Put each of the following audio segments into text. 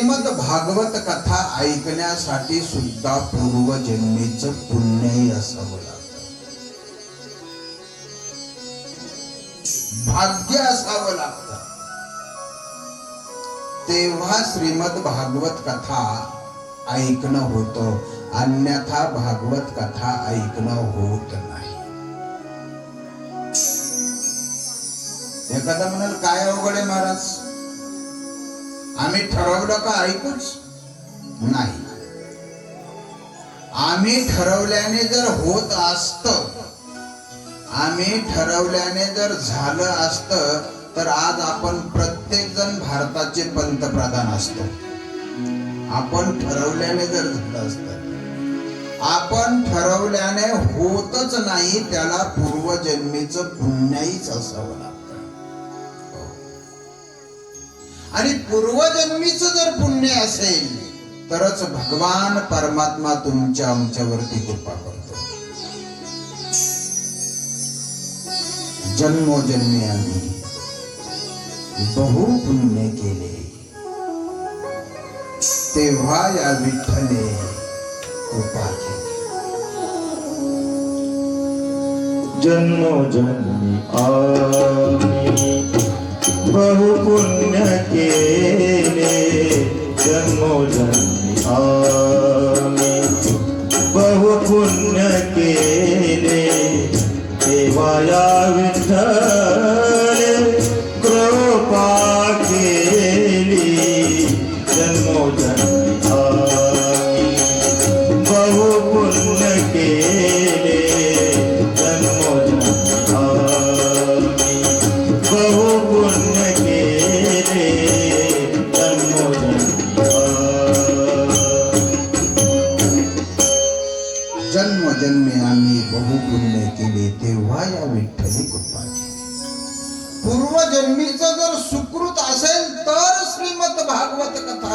श्रीमद भागवत कथा ऐकण्यासाठी सुद्धा पूर्वजन्मीच पुण्यही असावं लागत. भाग्य असावं लागत. तेव्हा श्रीमद भागवत कथा ऐकणं होतं अन्यथा भागवत कथा ऐकणं होत नाही. एखादा म्हणाल काय अवघड आहे महाराज? आम्ही ठरवलं का ऐकूच नाही. आम्ही ठरवल्याने जर होत असत आम्ही ठरवल्याने जर झालं असत तर आज आपण प्रत्येक जण भारताचे पंतप्रधान असतो. आपण ठरवल्याने जर झालं असत. आपण ठरवल्याने होतच नाही त्याला पूर्वजन्मीच पुण्याहीच असावं आणि पूर्वजन्मीच जर पुण्य असेल तरच भगवान परमात्मा तुमच्या आमच्यावरती कृपा करतो. जन्मोजन्मी आम्ही बहु पुण्य केले. तेव्हा या विठ्ठले कृपा केली. जन्मोजन्मी आम्ही बहु पुण्य केले जन्मोजन्मी आम्ही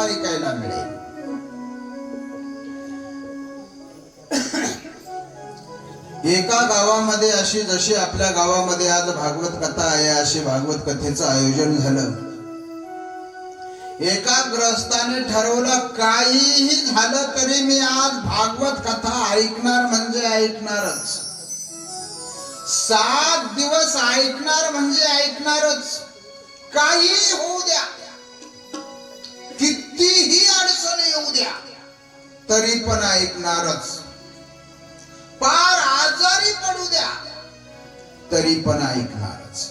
कथा ऐकायला मिळेल. एका गावामध्ये अशी जशी आपल्या गावामध्ये आज भागवत कथा आहे अशी भागवत कथेचं आयोजन झालं. एका ग्रस्ताने ठरवलं काहीही झालं तरी मी आज भागवत कथा ऐकणार म्हणजे ऐकणारच. सात दिवस ऐकणार म्हणजे ऐकणारच. काही होऊ द्या. द्या. तरी पण ऐकणारच. पार आजारी पडू द्या. तरी पण ऐकणारच.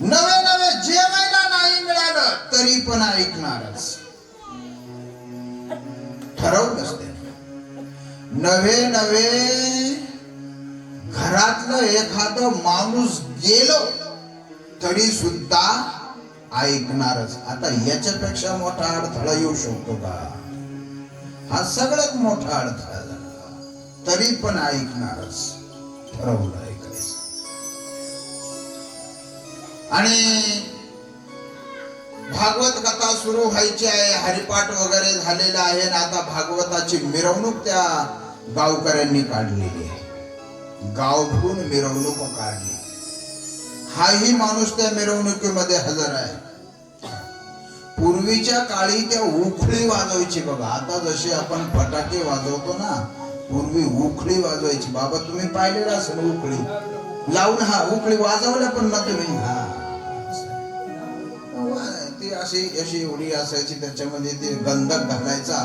नवे नवे जेवायला नाही मिळालं तरी पण ऐकणारच. ठरवलंच ते. नवे नवे घरातलं एखादं माणूस गेलो तरी सुद्धा ऐकणारच. आता याच्यापेक्षा मोठा अडथळा येऊ शकतो का? हा सगळ्यात मोठा अडथळा झाला. तरी पण ऐकणारच. ठरवलं ऐकायचं. आणि भागवत कथा सुरू व्हायची आहे. हरिपाठ वगैरे झालेला आहे ना आता भागवताची मिरवणूक त्या गावकऱ्यांनी काढलेली आहे. गावभरून मिरवणूक काढली. हाही माणूस त्या मिरवणुकीमध्ये हजर आहे. पूर्वीच्या काळी त्या उखळी वाजवायची बघा. आता जशी आपण फटाके वाजवतो ना पूर्वी उखळी वाजवायची. बाबा तुम्ही पाहिलेला असेल उखळी. लावून हा उखळी वाजवल्या पण ना तुम्ही? हा. ती अशी अशी उडी असायची. त्याच्यामध्ये ते गंधक घालायचा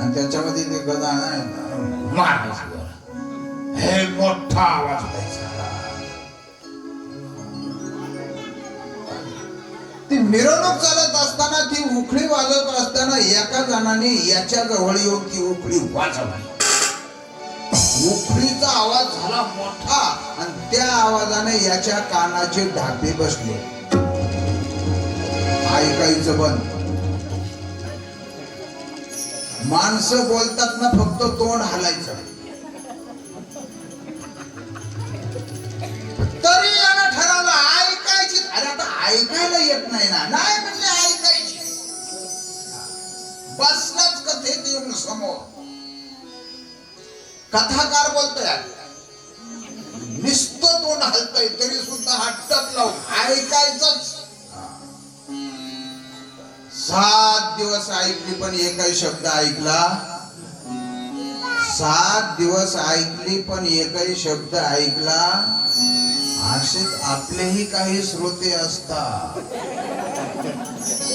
आणि त्याच्यामध्ये ते गदा मारायचं. हे मोठा आवाज व्हायचा ती मिरवणूक चालत असताना ती उखळी वाजत असताना एका जणाने याच्या जवळ येऊन ती उखळी वाजवली. उखळीचा आवाज झाला मोठा आणि त्या आवाजाने याच्या कानाचे ढापे बसले. ऐकायचं बंद. माणसं बोलतात ना फक्त तोंड हलायचं. नाही ना. नाही म्हणजे ऐकायची. बसलाच कथेत येऊन समोर? कथाकार बोलतोय नुसतं तोंड हलतय तरी सुद्धा हा लावून ऐकायचंच. सात दिवस ऐकली पण एकही शब्द ऐकला? सात दिवस ऐकली पण एकही शब्द ऐकला? भाषेत आपलेही काही श्रोते असतात.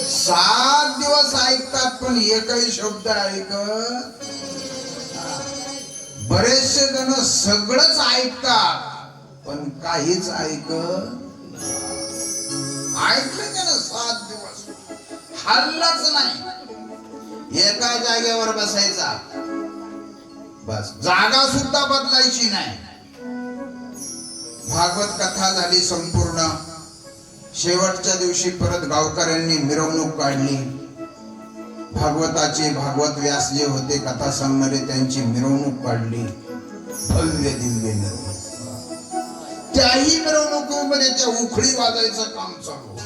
सात दिवस ऐकतात पण एकही शब्द ऐकत बरेचसे जण सगळंच ऐकतात पण काहीच ऐकत ऐकलं त्यानं सात दिवस? हल्लाच नाही. एका जागेवर बसायचा. बस. जागा सुद्धा बदलायची नाही. भागवत कथा झाली संपूर्ण. शेवटच्या दिवशी परत गावकऱ्यांनी मिरवणूक काढली. भागवताचे भागवत व्यास जे होते कथा सांगणारे त्यांची मिरवणूक काढली. भव्य दिव्य मिरवणूक. त्याही मिरवणुकीमध्ये त्या उखळी वाजायचं काम चालू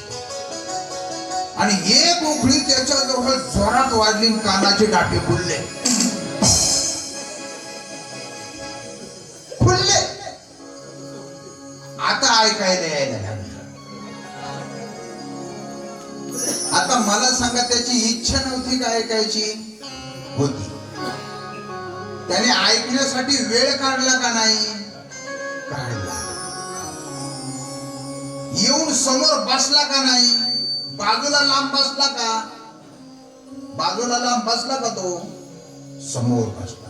आणि एक उखळी त्याच्याजवळ जोरात वाजली कानाचे डाटे फुलले. ऐकायला यायला लागलं? आता मला सांगा त्याची इच्छा नव्हती का ऐकायची होती. त्याने ऐकण्यासाठी वेळ काढला का नाही? काढला. येऊन समोर बसला का नाही? बाजूला लांब बसला का? बाजूला लांब बसला का तो? समोर बसला.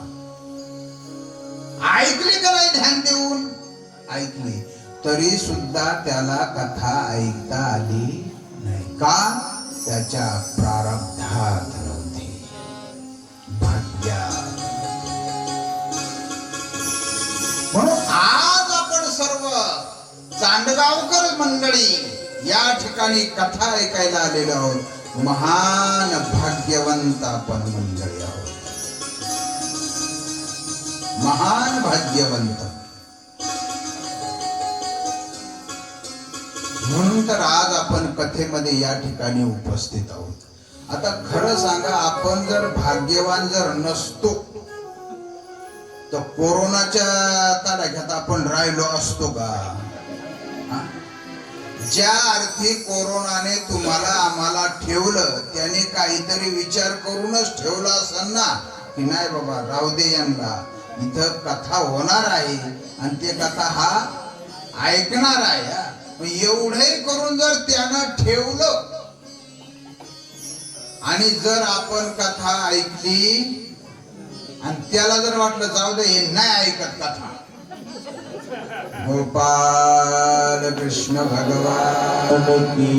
ऐकले का नाही ध्यान देऊन? ऐकले तरी सुद्धा त्याला कथा ऐकता आली नाही. का? त्याच्या प्रारब्धात नव्हती. म्हणून आज आपण सर्व चांडगावकर मंडळी या ठिकाणी कथा ऐकायला आलेलो आहोत. महान भाग्यवंत आपण मंडळी आहोत. महान भाग्यवंत. म्हणून तर आज आपण कथेमध्ये या ठिकाणी उपस्थित आहोत. आता खरं सांगा आपण जर भाग्यवान जर नसतो तर कोरोनाच्या तडाख्यात आपण राहिलो असतो का? ज्या अर्थी कोरोनाने तुम्हाला आम्हाला ठेवलं त्याने काहीतरी विचार करूनच ठेवला असेल ना? की नाही बाबा राहू दे यांना. इथं कथा होणार आहे आणि ते कथा हा ऐकणार आहे एवढे करून जर त्यानं ठेवलं आणि जर आपण कथा ऐकली आणि त्याला जर वाटलं जाऊ दे हे नाही ऐकत कथा. गोपाल कृष्ण भगवान.